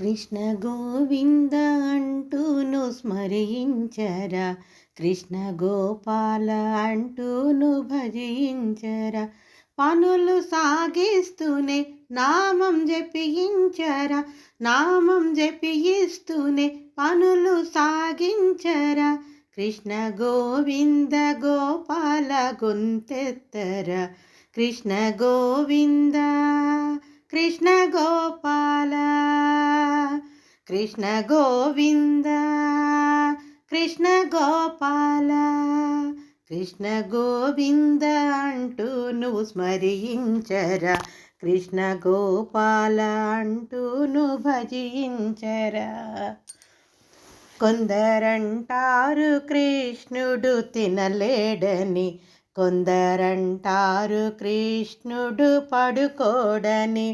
కృష్ణ గోవింద అంటూను స్మరించరా. కృష్ణ గోపాల అంటూను భజించరా. పనులు సాగిస్తూనే నామం జపించరా. నామం జపిస్తూనే పనులు సాగించరా. కృష్ణ గోవింద గోపాల గొంతెత్తరా. కృష్ణ గోవింద కృష్ణ గోపాల కృష్ణ గోవింద కృష్ణ గోపాల కృష్ణ గోవింద అంటూ నువ్వు స్మరించరా? కృష్ణ గోపాల అంటూ నువ్వు భజించరా? కొందరంటారు కృష్ణుడు తినలేడని కొందరంటారు కృష్ణుడు పడుకోడని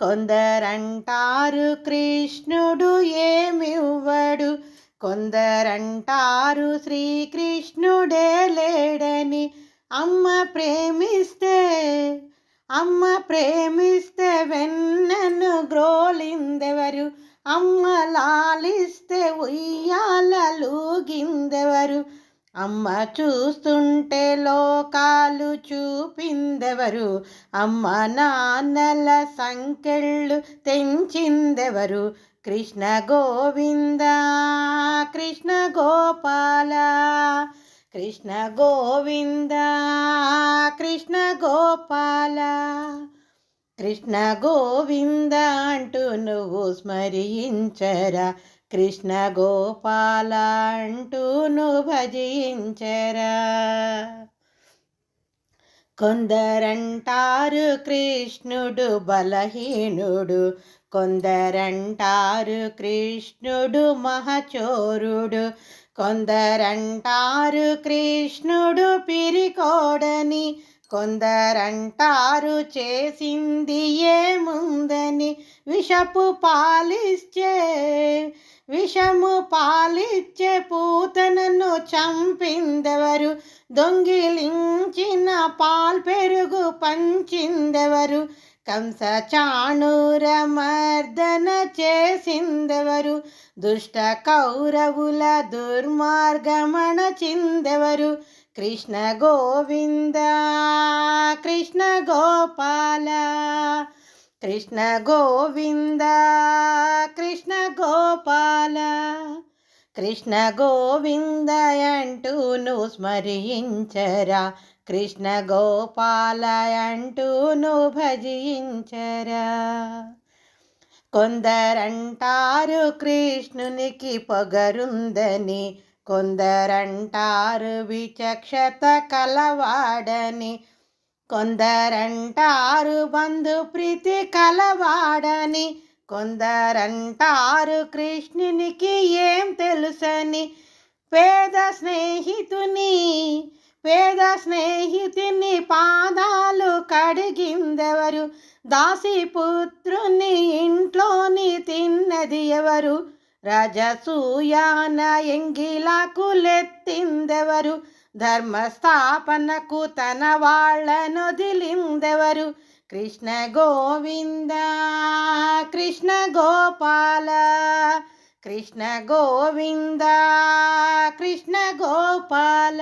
కొందరంటారు కృష్ణుడు ఏమివ్వడు కొందరంటారు శ్రీకృష్ణుడే లేడని అమ్మ ప్రేమిస్తే అమ్మ ప్రేమిస్తే వెన్నను గ్రోలిందెవరు అమ్మ లాలిస్తే ఉయ్యాలలుగిందెవరు అమ్మ చూస్తుంటే లోకాలు చూపిందెవరు? అమ్మ నాన్నల సంకెళ్ళు తెంచిందెవరు? కృష్ణ గోవింద కృష్ణ గోపాల కృష్ణ గోవింద కృష్ణ గోపాల కృష్ణ గోవింద అంటూ నువ్వు స్మరించరా? కృష్ణ గోపాల అంటూను భజించరా. కొందరంటారు కృష్ణుడు బలహీనుడు కొందరంటారు కృష్ణుడు మహచోరుడు కొందరంటారు కృష్ణుడు పిరికోడని కొందరంటారు చేసింది ఏముందని విషపు పాలిచ్చే విషము పాలిచ్చే పూతనను చంపిందెవరు? దొంగిలించిన పాల్ పెరుగు పంచిందెవరు? కంస చాణూర మర్దన చేసిందెవరు? దుష్ట కౌరవుల దుర్మార్గమణ చిందెవరు? కృష్ణ గోవింద కృష్ణ గోపాల కృష్ణ గోవింద కృష్ణ గోపాల కృష్ణ గోవింద అంటూ నువ్వు స్మరించరా కృష్ణ గోపాల అంటూ నువ్వు భజించరా. కొందరంటారు కృష్ణునికి పొగరుందని కొందరంటారు విచక్షత కలవాడని కొందరంటారు బంధు ప్రీతి కలవాడని కొందరంటారు కృష్ణునికి ఏం తెలుసని. పేద స్నేహితుని పేద స్నేహితుని పాదాలు కడిగిందెవరు? దాసిపుత్రుని ఇంట్లోని తిన్నది ఎవరు? రజసూయాన ఎంగిలాకులెత్తిందెవరు? ధర్మస్థాపనకు తన వాళ్ళనొదిలిందెవరు కృష్ణ గోవింద కృష్ణ గోపాల కృష్ణ గోవింద కృష్ణ గోపాల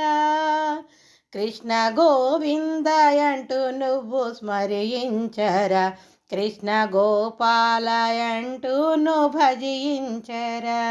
కృష్ణ గోవింద అంటూ నువ్వు స్మరించరా? కృష్ణ గోపాల అంటూ నువ్వు భజించరా?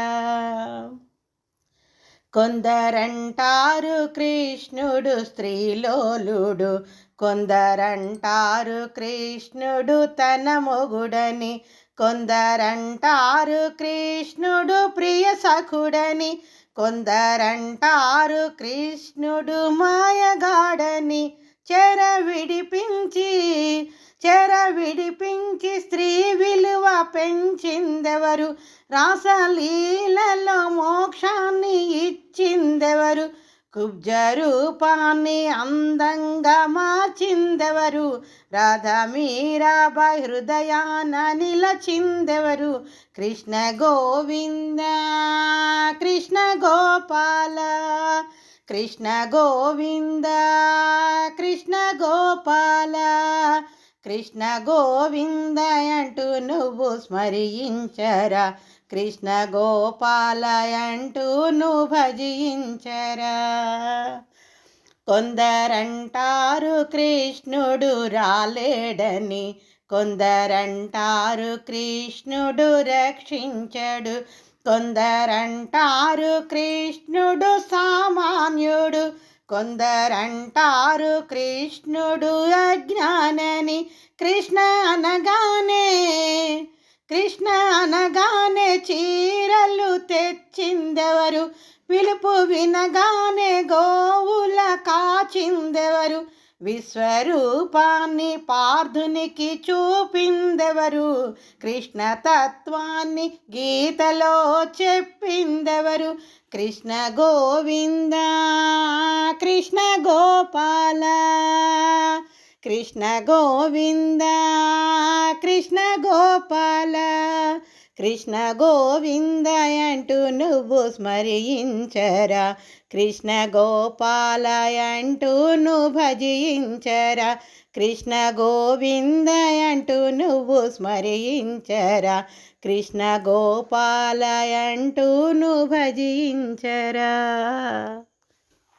కొందరంటారు కృష్ణుడు స్త్రీలోలుడు కొందరంటారు కృష్ణుడు తన మొగుడని కొందరంటారు కృష్ణుడు ప్రియ సఖుడని కొందరంటారు కృష్ణుడు మాయగాడని చెర విడిపించి చెర విడిపించి స్త్రీ విలువ పెంచిందెవరు? రాసలీలలో మోక్షాన్ని ఇచ్చిందెవరు? కుబ్జ రూపాన్ని అందంగా మార్చిందెవరు? రాధ మీరాబాయి హృదయాన నిలచిందెవరు? కృష్ణ గోవింద కృష్ణ గోపాల కృష్ణ గోవింద కృష్ణ గోపాల కృష్ణ గోవింద అంటూ నువ్వు స్మరించరా. కృష్ణ గోపాల అంటూ నువ్వు భజించరా. కొందరంటారు కృష్ణుడు రాలేడని కొందరంటారు కృష్ణుడు రక్షించడు. కొందరంటారు కృష్ణుడు సామాన్యుడు కొందరంటారు కృష్ణుడు అజ్ఞానని కృష్ణ అనగానే కృష్ణ అనగానే చీరలు తెచ్చిందెవరు? పిలుపు వినగానే గోవుల కాచిందెవరు? విశ్వరూపాన్ని పార్థునికి చూపిందెవరు? కృష్ణ తత్వాన్ని గీతలో చెప్పిందెవరు? కృష్ణ గోవింద కృష్ణ గోపాల కృష్ణ గోవింద కృష్ణ గోపాల. కృష్ణ గోవింద అంటూ నువ్వు స్మరించరా. కృష్ణ గోపాల అంటూ నువ్వు భజించరా. కృష్ణ గోవింద అంటూ నువ్వు స్మరించరా. కృష్ణ గోపాల అంటూ నువ్వు భజించరా.